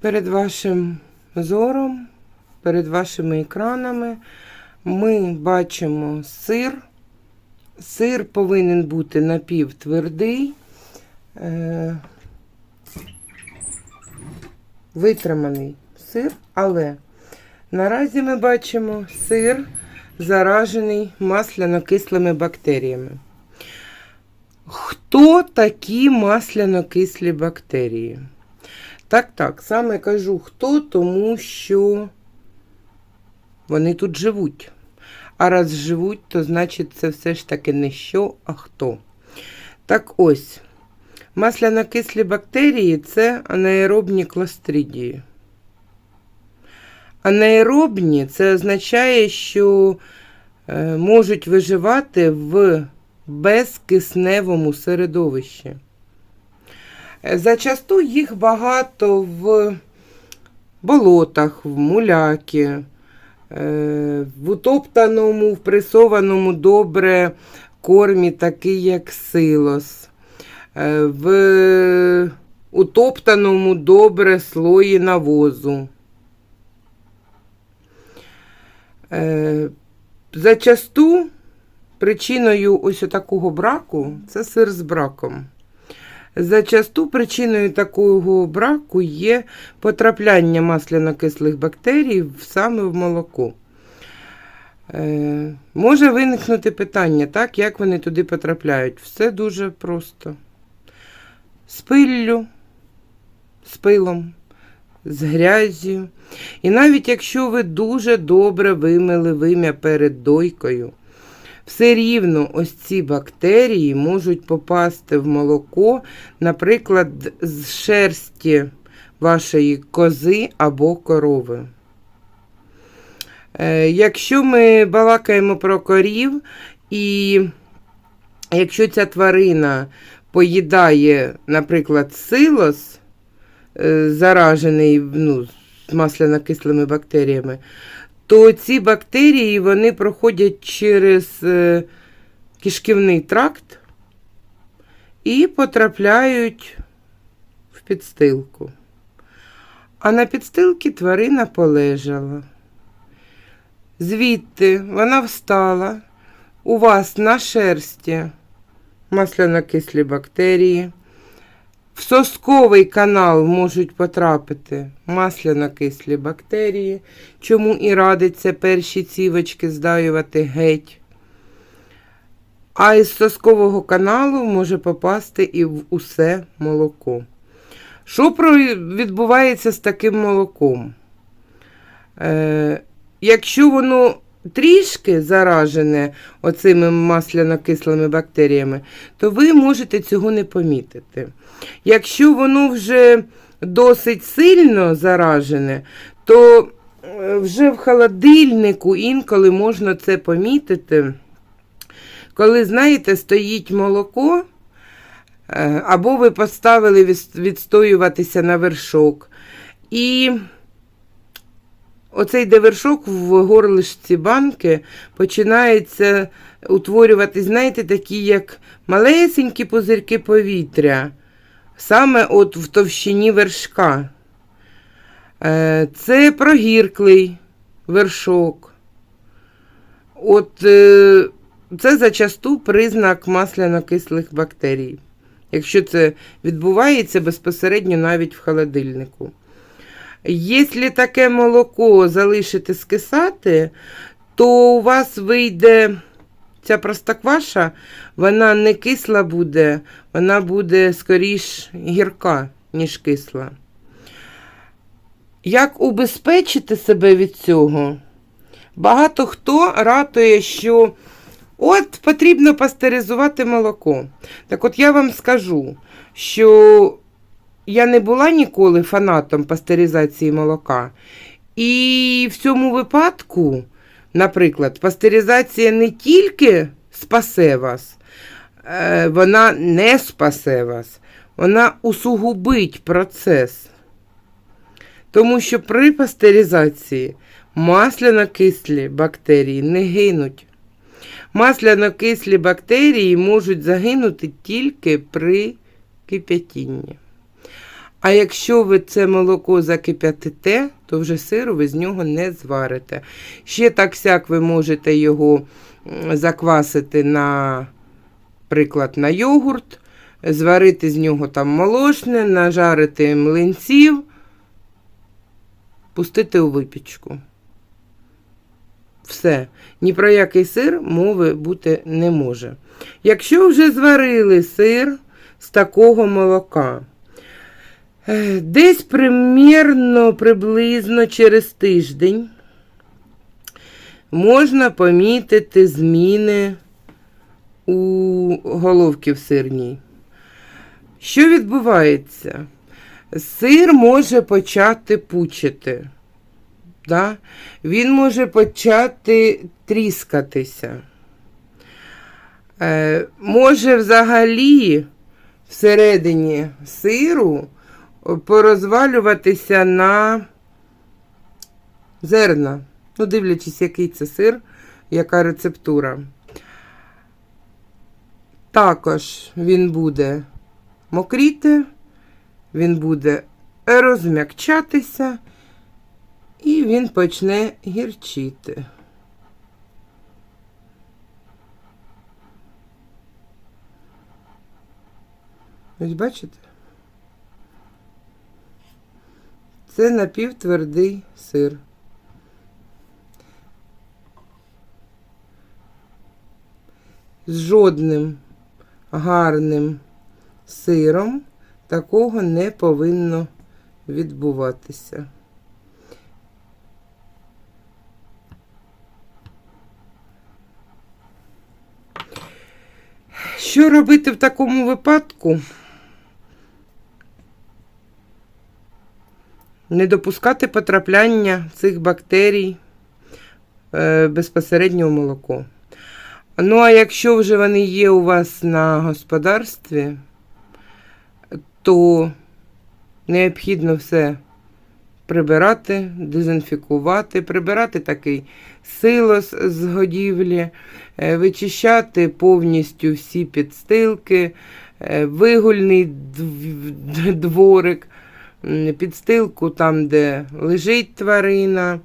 Перед вашим зором, перед вашими екранами ми бачимо сир. Сир повинен бути напівтвердий, е, витриманий сир, але наразі ми бачимо сир, заражений масляно-кислими бактеріями. Хто такі масляно-кислі бактерії? Так, так, саме кажу хто, тому що вони тут живуть. А раз живуть, то значить це все ж таки не що, а хто. Так ось, масляно-кислі бактерії це анаеробні кластридії. Анаеробні це означає, що е, можуть виживати в безкисневому середовищі. Е, Зачасту їх багато в болотах, в муляки, е, в утоптаному, впресованому добре кормі, такий як силос, в утоптаному добре слої навозу. Е, Зачасту причиною ось такого браку це сир з браком. Зачасту причиною такого браку є потрапляння масляно-кислих бактерій саме в молоко. Е, може виникнути питання, так, як вони туди потрапляють. Все дуже просто. З пиллю, з пилом, з грязю. І навіть якщо ви дуже добре вимили вим'я перед дойкою, все рівно ось ці бактерії можуть попасти в молоко, наприклад, з шерсті вашої кози або корови. Е, Якщо ми балакаємо про корів, і якщо ця тварина поїдає, наприклад, силос, е, заражений ну, масляно-кислими бактеріями, то ці бактерії вони проходять через е, кишківний тракт і потрапляють в підстилку. А на підстилці тварина полежала. Звідти вона встала, у вас на шерсті масляно-кислі бактерії. В сосковий канал можуть потрапити масляно-кислі бактерії, чому і радиться перші цівочки здаювати геть. А із соскового каналу може попасти і в усе молоко. Що відбувається з таким молоком? Е, якщо воно трішки заражене оцими масляно-кислими бактеріями, то ви можете цього не помітити. Якщо воно вже досить сильно заражене, то е, вже в холодильнику інколи можна це помітити. Коли, знаєте, стоїть молоко, е, або ви поставили відстоюватися на вершок. І оцей де вершок в горлишці банки починається утворювати, знаєте, такі як малесенькі пузирки повітря, саме от в товщині вершка. Е, Це прогірклий вершок. От е, це зачасту признак масляно-кислих бактерій, якщо це відбувається безпосередньо навіть в холодильнику. Якщо таке молоко залишити скисати, то у вас вийде ця простокваша, вона не кисла буде, вона буде скоріш гірка, ніж кисла. Як убезпечити себе від цього? Багато хто ратує, що от потрібно пастеризувати молоко. Так от я вам скажу, що я не була ніколи фанатом пастеризації молока. І в цьому випадку, наприклад, пастеризація не тільки спасе вас, е, вона не спасе вас, вона усугубить процес. Тому що при пастеризації масляно-кислі бактерії не гинуть. Масляно-кислі бактерії можуть загинути тільки при кип'ятінні. А якщо ви це молоко закип'ятите, то вже сиру ви з нього не зварите. Ще так сяк ви можете його заквасити, на, приклад, на йогурт, зварити з нього там молочне, нажарити млинців, пустити у випічку. Все. Ні про який сир мови бути не може. Якщо вже зварили сир з такого молока, десь примірно приблизно через тиждень можна помітити зміни у головки в сирній. Що відбувається? Сир може почати пучити. Да? Він може почати тріскатися. Е, може взагалі всередині сиру порозвалюватися на зерна. Ну, дивлячись, який це сир, яка рецептура. Також він буде мокріти, він буде розм'якчатися і він почне гірчити. Ось бачите? Це напівтвердий сир. З жодним гарним сиром такого не повинно відбуватися. Що робити в такому випадку? Не допускати потрапляння цих бактерій е, безпосередньо в молоко. Ну, а якщо вже вони є у вас на господарстві, то необхідно все прибирати, дезінфікувати, прибирати такий силос з годівлі, е, вичищати повністю всі підстилки, е, вигульний дворик, підстилку там, де лежить тварина.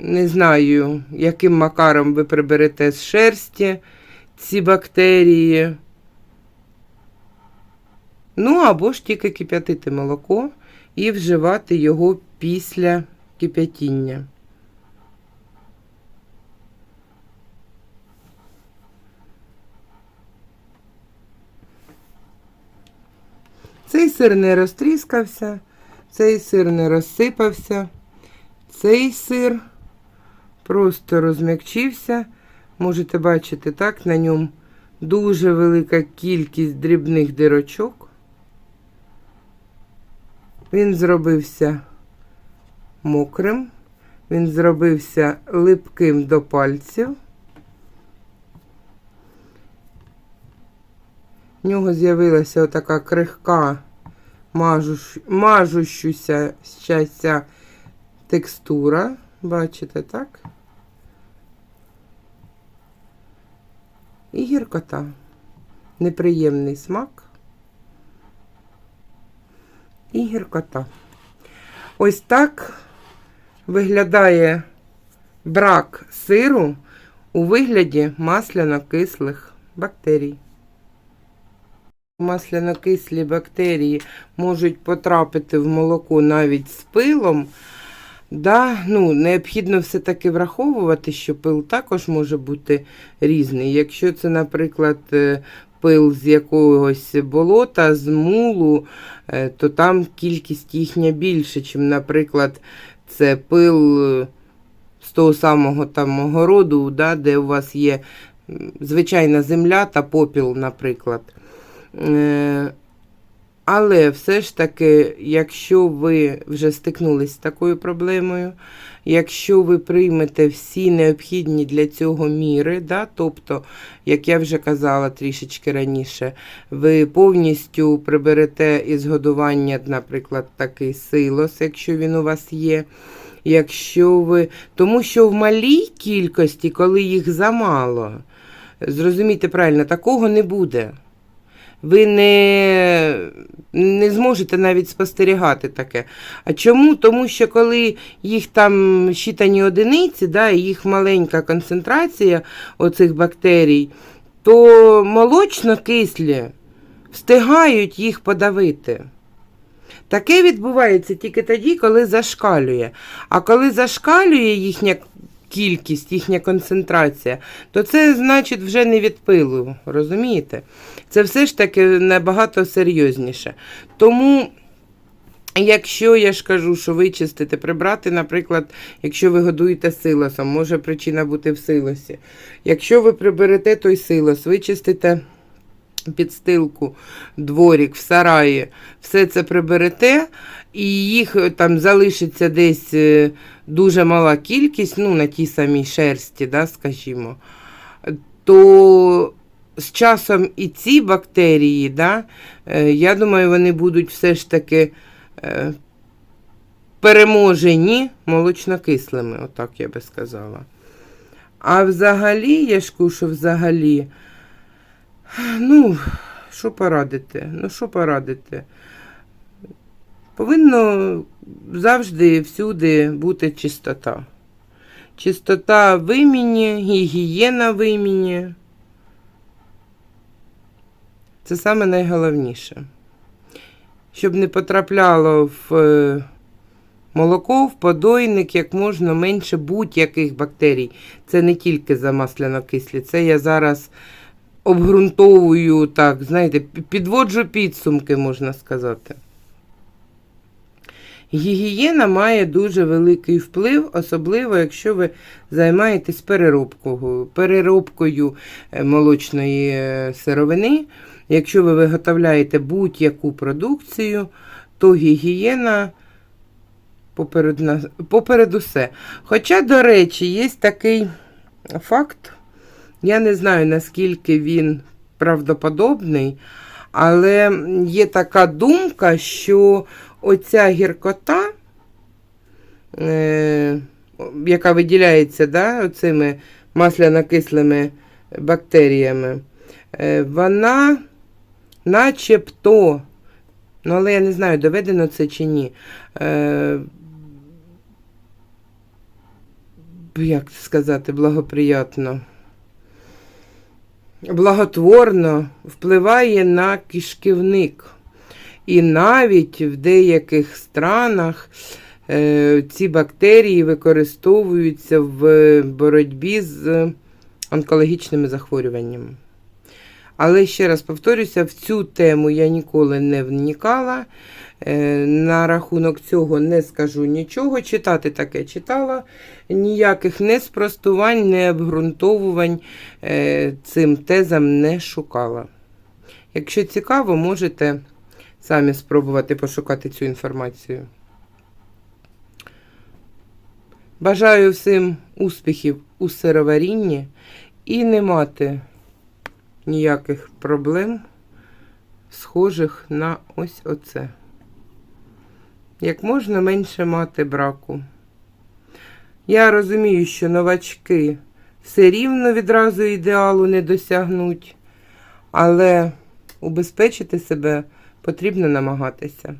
Не знаю, яким макаром ви приберете з шерсті ці бактерії. Ну, або ж тільки кип'ятити молоко і вживати його після кип'ятіння. Цей сир не розтріскався, цей сир не розсипався, цей сир просто розм'якчився. Можете бачити, так, на ньому дуже велика кількість дрібних дирочок. Він зробився мокрим, він зробився липким до пальців. В нього з'явилася отака крихка, мажущ, мажущуся щастя текстура. Бачите, так? І гіркота. Неприємний смак. І гіркота. Ось так виглядає брак сиру у вигляді масляно-кислих бактерій. Масляно-кислі бактерії можуть потрапити в молоко навіть з пилом. Да, ну, необхідно все-таки враховувати, що пил також може бути різний. Якщо це, наприклад, е, пил з якогось болота, з мулу, е, то там кількість їхня більше, ніж, наприклад, це пил е, з того самого там огороду, да, де у вас є звичайна земля та попіл, наприклад. Е, Але все ж таки, якщо ви вже стикнулись з такою проблемою, якщо ви приймете всі необхідні для цього міри, да, тобто, як я вже казала трішечки раніше, ви повністю приберете із годування, наприклад, такий силос, якщо він у вас є. Якщо ви... Тому що в малій кількості, коли їх замало, зрозумійте правильно, такого не буде. Ви не, не зможете навіть спостерігати таке. А чому? Тому що коли їх там щитані одиниці, да, і їх маленька концентрація оцих бактерій, то молочно-кислі встигають їх подавити. Таке відбувається тільки тоді, коли зашкалює. А коли зашкалює їхня кількість, їхня концентрація, то це значить вже не від пилу, розумієте? Це все ж таки набагато серйозніше. Тому, якщо я ж кажу, що вичистити, прибрати, наприклад, якщо ви годуєте силосом, може причина бути в силосі. Якщо ви приберете той силос, вичистите підстилку, дворік в сараї, все це приберете, і їх е, там залишиться десь е, дуже мала кількість, ну, на тій самій шерсті, да, скажімо, то з часом і ці бактерії, да, е, я думаю, вони будуть все ж таки переможені молочнокислими, отак я би сказала. А взагалі, я ж що взагалі, ну, що порадити? Ну, що порадити? Повинно завжди всюди бути чистота. Чистота в імені, гігієна в імені. Це саме найголовніше. Щоб не потрапляло в е, молоко, в подойник як можна менше будь-яких бактерій. Це не тільки замасляно-кислі, це я зараз обґрунтовую, так, знаєте, підводжу підсумки, можна сказати. Гігієна має дуже великий вплив, особливо якщо ви займаєтесь переробкою, переробкою молочної е, сировини. Якщо ви виготовляєте будь-яку продукцію, то гігієна поперед, поперед усе. Хоча, до речі, є такий факт, я не знаю, наскільки він правдоподобний, але є така думка, що оця гіркота, е, яка виділяється да, оцими масляно-кислими бактеріями, е, вона начебто, ну але я не знаю, доведено це чи ні. Е, як сказати, благоприятно. Благотворно впливає на кишківник. І навіть в деяких странах е, ці бактерії використовуються в боротьбі з онкологічними захворюваннями. Але ще раз повторюся, в цю тему я ніколи не вникала. Е, На рахунок цього не скажу нічого. Читати таке читала. Ніяких не спростувань, не обґрунтовувань е, цим тезам не шукала. Якщо цікаво, можете самі спробувати пошукати цю інформацію. Бажаю всім успіхів у сироварінні і не мати ніяких проблем, схожих на ось оце. Як можна менше мати браку. Я розумію, що новачки все рівно відразу ідеалу не досягнуть, але убезпечити себе потрібно намагатися.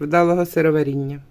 Вдалого сироваріння.